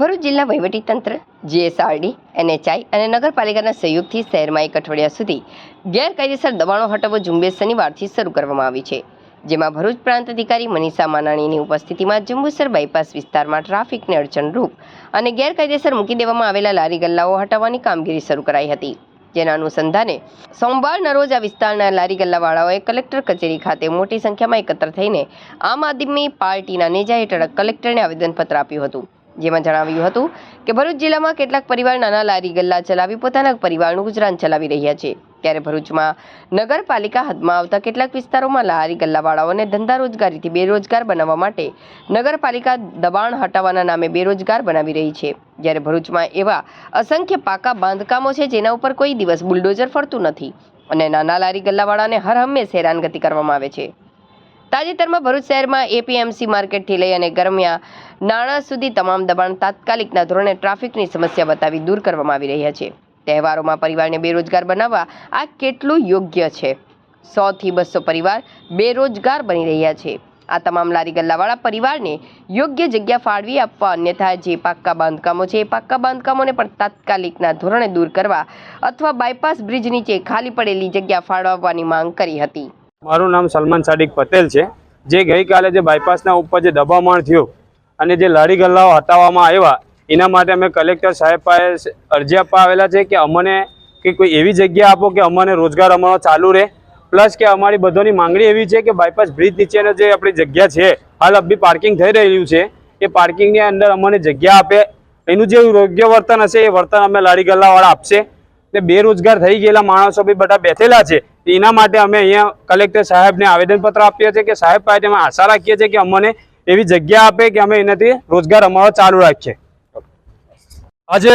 ભરૂચ જિલ્લા વહીવટીતંત્ર જીએસઆરડી, એનએચઆઈ અને નગરપાલિકાના સહયોગથી શહેરમાં એક અઠવાડિયા સુધી ગેરકાયદેસર દબાણો હટાવો ઝુંબેશ શનિવારથી શરૂ કરવામાં આવી છે, જેમાં ભરૂચ પ્રાંત અધિકારી મનીષા માનાણીની ઉપસ્થિતિમાં જંબુસર બાયપાસ વિસ્તારમાં ટ્રાફિકને અડચણરૂપ અને ગેરકાયદેસર મૂકી દેવામાં આવેલા લારી ગલ્લાઓ હટાવવાની કામગીરી શરૂ કરાઈ હતી, જેના અનુસંધાને સોમવારના રોજ આ વિસ્તારના લારી ગલ્લાવાળાઓએ કલેક્ટર કચેરી ખાતે મોટી સંખ્યામાં એકત્ર થઈને આમ આદમી પાર્ટીના નેજા હેઠળ કલેક્ટરને આવેદનપત્ર આપ્યું હતું. જેમાં જણાવ્યું હતું કે ભરૂચ જિલ્લામાં કેટલાક પરિવાર નાના લારી ગલ્લા ચલાવી પોતાના પરિવારનું ગુજરાન ચલાવી રહ્યા છે. ત્યારે ભરૂચમાં નગરપાલિકા હદમાં આવતા કેટલાક વિસ્તારોમાં લારી ગલ્લાવાળાઓને ધંધા રોજગારીથી બેરોજગાર બનાવવા માટે નગરપાલિકા દબાણ હટાવવાના નામે બેરોજગાર બનાવી રહી છે. જ્યારે ભરૂચમાં એવા અસંખ્ય પાકા બાંધકામો છે જેના ઉપર કોઈ દિવસ બુલડોઝર ફરતું નથી અને નાના લારી ગલ્લાવાળાને હર હંમેશ હેરાનગતિ કરવામાં આવે છે. તાજેતરમાં ભરૂચ શહેરમાં એપીએમસી માર્કેટથી લઈ અને ગરમ્યા નાણાં સુધી તમામ દબાણ તાત્કાલિકના ધોરણે ટ્રાફિકની સમસ્યા બતાવી દૂર કરવામાં આવી રહ્યા છે. તહેવારોમાં પરિવારને બેરોજગાર બનાવવા આ કેટલું યોગ્ય છે? સોથી બસો પરિવાર બેરોજગાર બની રહ્યા છે. આ તમામ લારી ગલ્લાવાળા પરિવારને યોગ્ય જગ્યા ફાળવી આપવા અન્યથા જે પાક્કા બાંધકામો છે એ પાક્કા બાંધકામોને પણ તાત્કાલિકના ધોરણે દૂર કરવા અથવા બાયપાસ બ્રિજ નીચે ખાલી પડેલી જગ્યા ફાળવવાની માંગ કરી હતી. મારું નામ સલમાન સાડિક પટેલ છે. જે ગઈકાલે જે બાયપાસના ઉપર જે દબામણ થયું અને જે લારી ગલ્લાઓ હટાવવામાં આવ્યા, એના માટે અમે કલેક્ટર સાહેબ પાસે અરજી આપવા આવેલા છે કે અમને કે કોઈ એવી જગ્યા આપો કે અમને રોજગાર અમારો ચાલુ રહે. પ્લસ કે અમારી બધોની માંગણી એવી છે કે બાયપાસ બ્રિજ નીચેનો જે આપણી જગ્યા છે, હાલ અભી પાર્કિંગ થઈ રહ્યું છે, એ પાર્કિંગની અંદર અમને જગ્યા આપે. એનું જે યોગ્ય વર્તન હશે એ વર્તન અમે લારી ગલ્લાવાળા આપશે. ને બેરોજગાર થઈ ગયેલા માણસો બી બધા બેઠેલા છે. એના માટે અમે અહીંયા કલેક્ટર સાહેબને આવેદનપત્ર આપીએ છીએ કે સાહેબ પાસે અમે આશા રાખીએ છીએ કે અમને એવી જગ્યા આપે કે અમે એનાથી રોજગાર અમારો ચાલુ રાખીએ. આજે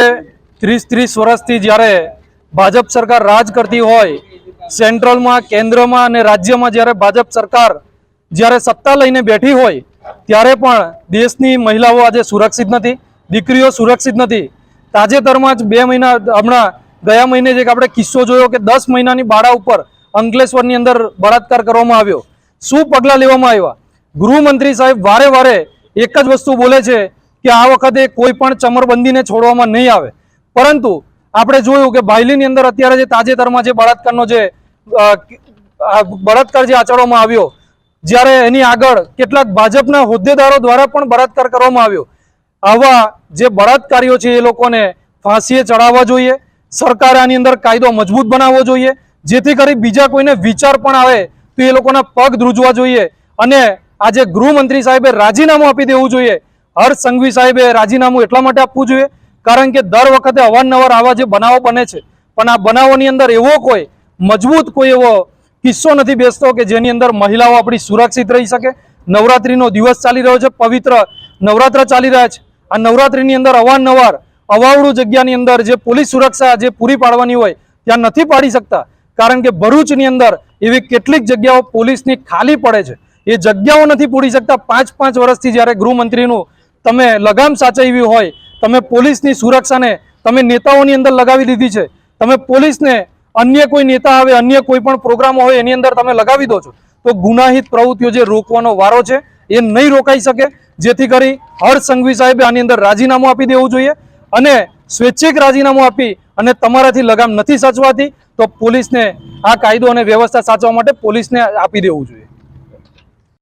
ત્રીસ ત્રીસ વર્ષથી જ્યારે ભાજપ સરકાર રાજ કરતી હોય, સેન્ટ્રલમાં, કેન્દ્રમાં અને રાજ્યમાં જ્યારે ભાજપ સરકાર જ્યારે સત્તા લઈને બેઠી હોય, ત્યારે પણ દેશની મહિલાઓ આજે સુરક્ષિત નથી, દીકરીઓ સુરક્ષિત નથી. તાજેતરમાં જ બે મહિના, હમણાં ગયા મહિને જે આપણે કિસ્સો જોયો કે દસ મહિનાની બાળા ઉપર અંકલેશ્વરની અંદર બળાત્કાર કરવામાં આવ્યો. શું પગલાં લેવામાં આવ્યા? ગૃહમંત્રી સાહેબ વારે વારે એક જ વસ્તુ બોલે છે કે આ વખતે કોઈ પણ ચમરબંધીને છોડવામાં નહીં આવે. પરંતુ આપણે જોયું કે ભાઈલીની અંદર અત્યારે જે તાજેતરમાં જે બળાત્કારનો જે બળાત્કાર જે આચરવામાં આવ્યો, જ્યારે એની આગળ કેટલાક ભાજપના હોદ્દેદારો દ્વારા પણ બળાત્કાર કરવામાં આવ્યો. આવા જે બળાત્કારીઓ છે એ લોકોને ફાંસીએ ચડાવવા જોઈએ. સરકારે આની અંદર કાયદો મજબૂત બનાવવો જોઈએ. જેથી કરી બીજા કોઈને વિચાર પણ આવે તો એ લોકોના પગ ધ્રુજવા જોઈએ અને આજે ગૃહમંત્રી સાહેબે રાજીનામું આપી દેવું જોઈએ. હર્ષ સંઘવી સાહેબે રાજીનામું એટલા માટે આપવું જોઈએ કારણ કે દર વખતે અવારનવાર આવા જે બનાવો બને છે. પણ આ બનાવોની અંદર એવો કોઈ મજબૂત કોઈ એવો કિસ્સો નથી બેસતો કે જેની અંદર મહિલાઓ આપણી સુરક્ષિત રહી શકે. નવરાત્રીનો દિવસ ચાલી રહ્યો છે, પવિત્ર નવરાત્ર ચાલી રહ્યા છે. આ નવરાત્રિની અંદર અવારનવાર અવાવડું જગ્યાની અંદર જે પોલીસ સુરક્ષા જે પૂરી પાડવાની હોય, ત્યાં નથી પાડી શકતા. કારણ કે ભરૂચની અંદર એવી કેટલીક જગ્યાઓ પોલીસની ખાલી પડે છે. એ જગ્યાઓ નથી પૂરી શકતા. પાંચ પાંચ વર્ષથી જ્યારે ગૃહમંત્રીનું તમે લગામ સાચવી હોય, તમે પોલીસની સુરક્ષાને તમે નેતાઓની અંદર લગાવી દીધી છે. તમે પોલીસને અન્ય કોઈ નેતા આવે, અન્ય કોઈ પણ પ્રોગ્રામો હોય, એની અંદર તમે લગાવી દો છો. તો ગુનાહિત પ્રવૃત્તિઓ જે રોકવાનો વારો છે, એ નહીં રોકાઈ શકે. જેથી કરી હર્ષ સંઘવી સાહેબે આની અંદર રાજીનામું આપી દેવું જોઈએ અને સ્વૈચ્છિક રાજીનામું આપી અને તમારાથી લગામ નથી સાચવાતી, તો પોલીસને આ કાયદો અને વ્યવસ્થા સાચવા માટે પોલીસને આપી દેવું જોઈએ.